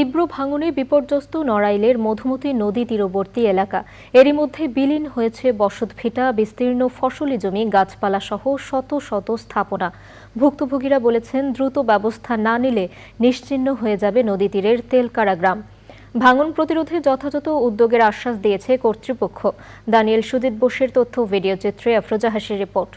তীব্র ভাঙনে বিপর্যস্ত নড়াইলের মধুমতি নদী তীরবর্তী এলাকা। এরই মধ্যে বিলীন হয়েছে বসতভিটা বিস্তীর্ণ ফসলি জমি, গাছপালা সহ শত শত স্থাপনা। ভুক্তভোগীরা বলেছেন, দ্রুত ব্যবস্থা না নিলে নিশ্চিহ্ন হয়ে যাবে নদী তীরের তেলকারা গ্রাম। ভাঙন প্রতিরোধে যথাযথ উদ্যোগের আশ্বাস দিয়েছে কর্তৃপক্ষ। দানিয়েল সুজিত বোসের তথ্য, ভিডিও চিত্রে আফরোজা হাসির রিপোর্ট।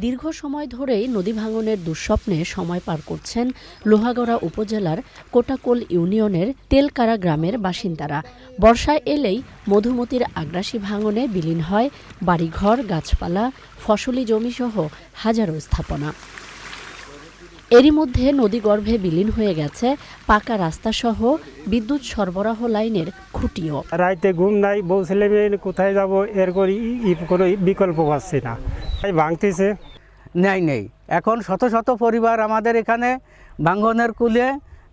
দীর্ঘ সময় ধরেই নদী ভাঙনের দুঃস্বপ্নে সময় পার করছেন লোহাগড়া উপজেলার কোটাকোল ইউনিয়নের তেলকারা গ্রামের বাসিন্দারা। বর্ষায় এলেই মধুমতির আগ্রাসী ভাঙনে বিলীন হয় বাড়িঘর, গাছপালা, ফসলি জমিসহ হাজারো স্থাপনা। এরই মধ্যে নদীগর্ভে বিলীন হয়ে গেছে পাকা রাস্তাসহ বিদ্যুৎ সরবরাহ লাইনের খুঁটিও। রাইতে ঘুম নাই, বউ ছেলে মেয়ে কোথায় যাব, এর করি কোনো বিকল্প পাচ্ছি না। ভাঙতেছে? নেই নেই। এখন শত শত পরিবার আমাদের এখানে ভাঙ্গনের কুলে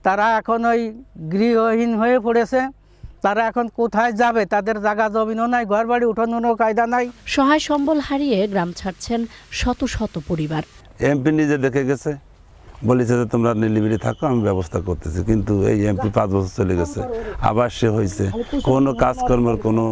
তারা এখন ওই গৃহহীন হয়ে পড়েছে। তারা এখন কোথায় যাবে? তাদের জায়গা জমিনও নাই ঘর বাড়ি উঠানোরও কায়দা নাই। সহায় সম্বল হারিয়ে গ্রাম ছাড়ছেন শত শত পরিবার। এমপি নিজে দেখে গেছে। বলেছে যে তোমরা নিলিবিলি থাকো আমি ব্যবস্থা করতেছি। কিন্তু এই এমপি পাঁচ বছর চলে গেছে। আবার সে হয়েছে। কোনো কাজকর্মের কোনো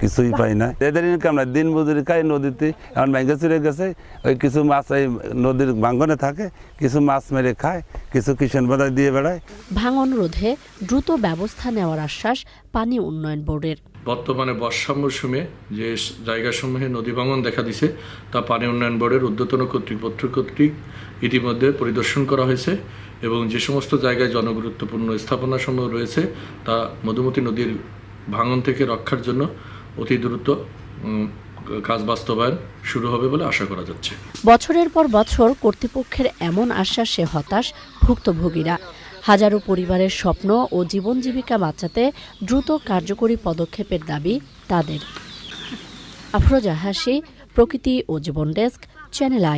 কিছুই পাই না। এদের ইনকাম নাই দিন মজুরি খাই নদীতে। এখন ব্যাংকে চলে গেছে ওই কিছু মাছ এই নদীর ভাঙ্গনে থাকে কিছু মাছ মেরে খায় কিছু কিষান বাজার দিয়ে বেড়ায়। ভাঙন রোধে দ্রুত ব্যবস্থা নেওয়ার আশ্বাস পানি উন্নয়ন বোর্ডের। বর্তমানে বর্ষা মৌসুমে যে জায়গাসমূহে নদী ভাঙন দেখা দিছে তা পানি উন্নয়ন বোর্ডের ঊর্ধ্বতন কর্তৃপক্ষ কর্তৃক ইতিমধ্যে পরিদর্শন করা হয়েছে এবং যে সমস্ত জায়গায় জনগুরুত্বপূর্ণ স্থাপনাসমূহ রয়েছে তা মধুমতি নদীর ভাঙন থেকে রক্ষার জন্য অতি দ্রুত কাজ বাস্তবায়ন শুরু হবে বলে আশা করা যাচ্ছে। বছরের পর বছর কর্তৃপক্ষের এমন আশ্বাসে হতাশ ভুক্তভোগীরা। হাজারো পরিবারের স্বপ্ন ও জীবন জীবিকা বাঁচাতে দ্রুত কার্যকরী পদক্ষেপের দাবি তাদের। আফরোজা হাসি, প্রকৃতি ও জীবন ডেস্ক, চ্যানেল আই।